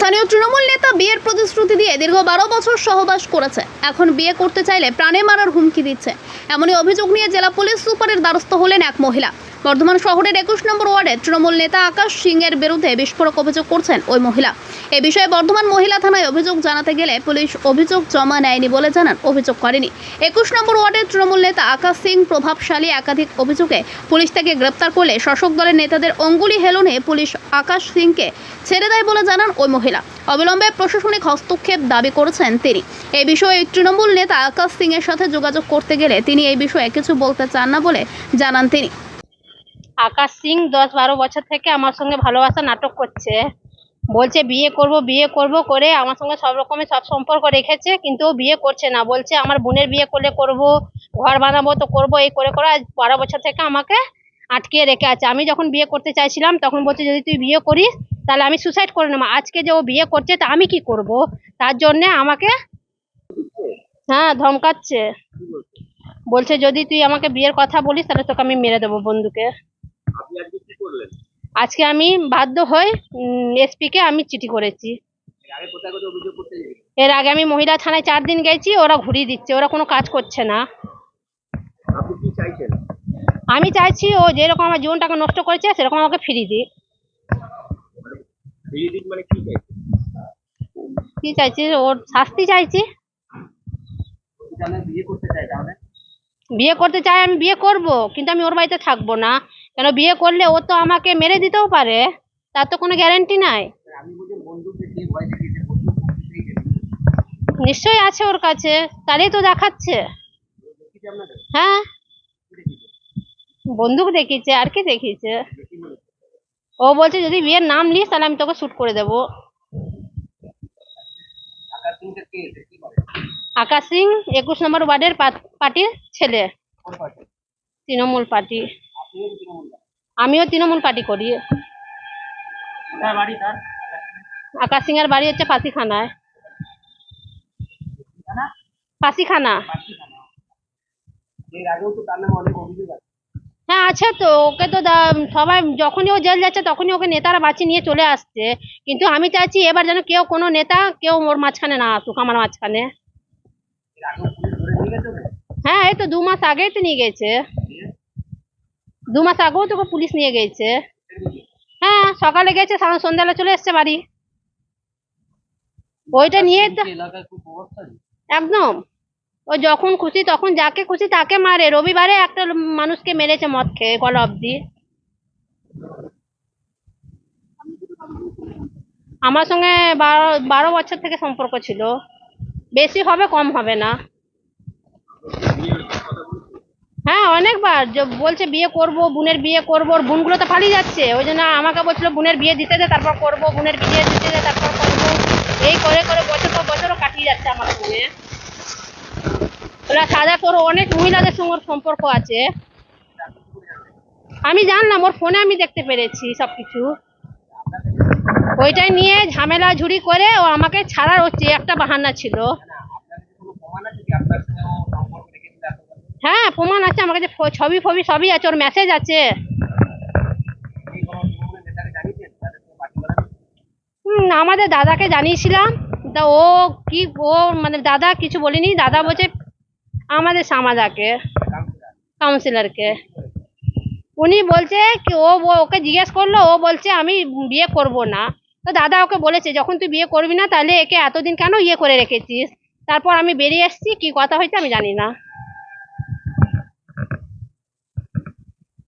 স্থানীয় তৃণমূল নেতা বিয়ের প্রতিশ্রুতি দিয়ে দীর্ঘ বারো বছর সহবাস করেছে। এখন বিয়ে করতে চাইলে প্রাণে মারার হুমকি দিচ্ছে। এমনই অভিযোগ নিয়ে জেলা পুলিশ সুপারের দ্বারস্থ হলেন এক মহিলা। বর্ধমান শহরের একুশ নম্বর ওয়ার্ডে তৃণমূল নেতা আকাশ সিং এর বিরুদ্ধে বিস্ফোরক অভিযোগ করছেন ওই মহিলা। এ বিষয়ে বর্ধমান মহিলা থানায় অভিযোগ জানাতে গেলে পুলিশ অভিযোগ জমা নেয়নি বলে জানান, অভিযোগ করেনি। একুশ নম্বর ওয়ার্ডের তৃণমূল নেতা আকাশ সিং প্রভাবশালী একাধিক অভিযোগে পুলিশ তাকে গ্রেপ্তার করলে শাসক দলের নেতাদের অঙ্গুলি হেলনে পুলিশ আকাশ সিংকে ছেড়ে দেয় বলে জানান ওই মহিলা। অবিলম্বে প্রশাসনিক হস্তক্ষেপ দাবি করেছেন তিনি। এই বিষয়ে তৃণমূল নেতা আকাশ সিং এর সাথে যোগাযোগ করতে গেলে তিনি এই বিষয়ে কিছু বলতে চান না বলে জানান তিনি। আকাশ সিং দশ বারো বছর থেকে আমার সঙ্গে ভালোবাসা নাটক করছে। বলছে, বিয়ে করব বিয়ে করব করে আমার সঙ্গে সব রকমের সব সম্পর্ক রেখেছে, কিন্তু ও বিয়ে করছে না। বলছে, আমার বোনের বিয়ে করলে করব, ঘর বানাবো তো করব, এই করে করে আজ বারো বছর থেকে আমাকে আটকিয়ে রেখে আছে। আমি যখন বিয়ে করতে চাইছিলাম, তখন বলছে, যদি তুই বিয়ে করিস, তাহলে আমি সুসাইড করে নেব। আজকে যে ও বিয়ে করছে, তা আমি কি করব? তার জন্যে আমাকে হ্যাঁ ধমকাচ্ছে। বলছে, যদি তুই আমাকে বিয়ের কথা বলিস, তাহলে তোকে আমি মেরে দেবো বন্ধুকে আপনি আজকে কি করলেন আজকে আমি বাধ্য হয়ে এসপি কে আমি চিঠি করেছি। এর আগে আমি মহিলা থানায় চার দিন গেছি ওরা ঘুরিয়ে দিচ্ছে ওরা কোনো কাজ করছে না। আমি চাইছি ও যেরকম আমার জীবনটাকে নষ্ট করেছে সেরকম আমাকে ফিরিয়ে দিই মানে কি চাইছি? ওর শাস্তি চাইছি। বিয়ে করতে চাই আমি বিয়ে করব কিন্তু আমি ওর বাড়িতে থাকব না। কেন বিয়ে করলে ও তো আমাকে মেরে দিতেও পারে? তার তো কোনো গ্যারেন্টি নাই। নিশ্চয়ই আছে ওর কাছে, তারই তো দেখাচ্ছে। হ্যাঁ? বন্দুক দেখিয়েছে, আর কি দেখিয়েছে? ও বলছে, যদি বিয়ের নাম নিস, তাহলে আমি তোকে শ্যুট করে দেবো। আকাশ সিং, একুশ নম্বর ওয়ার্ডের পার্টির ছেলে। তৃণমূল পার্টি। আমিও তৃণমূল পার্টি করি। আকাশ সিং এর বাড়ি হচ্ছে অভিযোগ আছে। হ্যাঁ আছে তো। ওকে তো সবাই যখনই ও জেল যাচ্ছে তখনই ওকে নেতারা বাঁচিয়ে নিয়ে চলে আসছে। কিন্তু আমি চাইছি এবার যেন কেউ কোনো নেতা কেউ ওর মাঝখানে না আসুক আমার মাঝখানে? হ্যাঁ এই তো দু মাস আগেই তো নিয়ে গেছে। দু মাস আগেও তো ওকে পুলিশ নিয়ে গেছে। হ্যাঁ সকালে গেছে সারা- সন্ধ্যাবেলা চলে এসছে বাড়ি। ওইটা নিয়ে খুব প্রভাবশালী একদম। ও যখন খুশি তখন যাকে খুশি তাকে মারে। রবিবারে একটা মানুষকে মেরেছে মদ খেয়ে গলা অব্দি আমার সঙ্গে বারো বারো বছর থেকে সম্পর্ক ছিল। বেশি হবে কম হবে না হ্যাঁ অনেকবার যে বলছে বিয়ে করব, বোনের বিয়ে করব, ওর বোনগুলো তো পালিয়ে যাচ্ছে। ওই জন্য আমাকে বলছিল বোনের বিয়ে দিতে দে, তারপর করব, বোনের বিয়ে দিতে দে, তারপর করব। এই করে করে বছর পর বছরও কাটিয়ে যাচ্ছে আমার সঙ্গে ওরা সাদা তোর অনেক মহিলাদের সঙ্গে ওর সম্পর্ক আছে। আমি জানলাম, ওর ফোনে আমি দেখতে পেরেছি সবকিছু। ওইটাই নিয়ে ঝামেলা ঝুড়ি করে ও আমাকে ছাড়ার হচ্ছে, একটা বাহানা ছিল। হ্যাঁ প্রমাণ আছে, আমার কাছে ছবি ফবি সবই আছে, ওর মেসেজ আছে। আমাদের দাদাকে জানিয়েছিলাম, তা ও কি, ও মানে দাদা কিছু বলিনি, দাদা বলছে আমাদের সামাদাকে কাউন্সিলরকে উনি বলছে কি, ও- ওকে জিজ্ঞেস করল, ও বলছে আমি বিয়ে করব না। তো দাদা ওকে বলেছে, যখন তুই বিয়ে করবি না, তাহলে একে এতদিন কেন ইয়ে করে রেখেছিস? তারপর আমি বেরিয়ে এসেছি, কি কথা হয়েছে আমি জানি না।